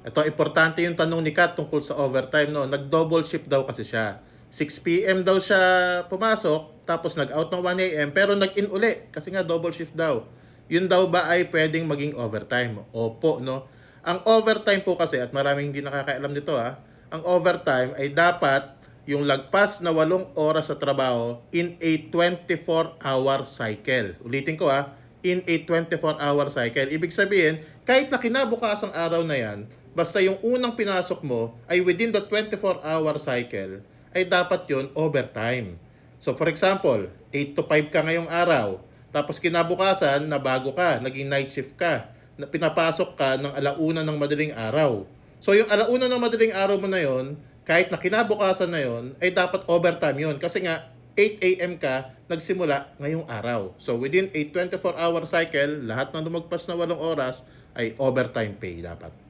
Ito, importante yung tanong ni Kat tungkol sa overtime. No? Nag-double shift daw kasi siya. 6 p.m. daw siya pumasok, tapos nag-out ng 1 a.m. Pero nag-in uli kasi nga double shift daw. Yun daw ba ay pwedeng maging overtime? Opo, no? Ang overtime po kasi, at maraming hindi nakakaalam nito ha, ang overtime ay dapat yung lagpas na walong oras sa trabaho in a 24-hour cycle. Ulitin ko ha, in a 24-hour cycle. Ibig sabihin, kahit na kinabukasang araw na yan, basta yung unang pinasok mo ay within the 24-hour cycle, ay dapat yun overtime. So for example, 8 to 5 ka ngayong araw, tapos kinabukasan, na bago ka, naging night shift ka, na pinapasok ka ng alauna ng madaling araw. So yung alauna ng madaling araw mo na yon, kahit na kinabukasan na yon, ay dapat overtime yon Kasi nga, 8 a.m. ka, nagsimula ngayong araw. So within a 24-hour cycle, lahat ng lumagpas na walong oras ay overtime pay dapat.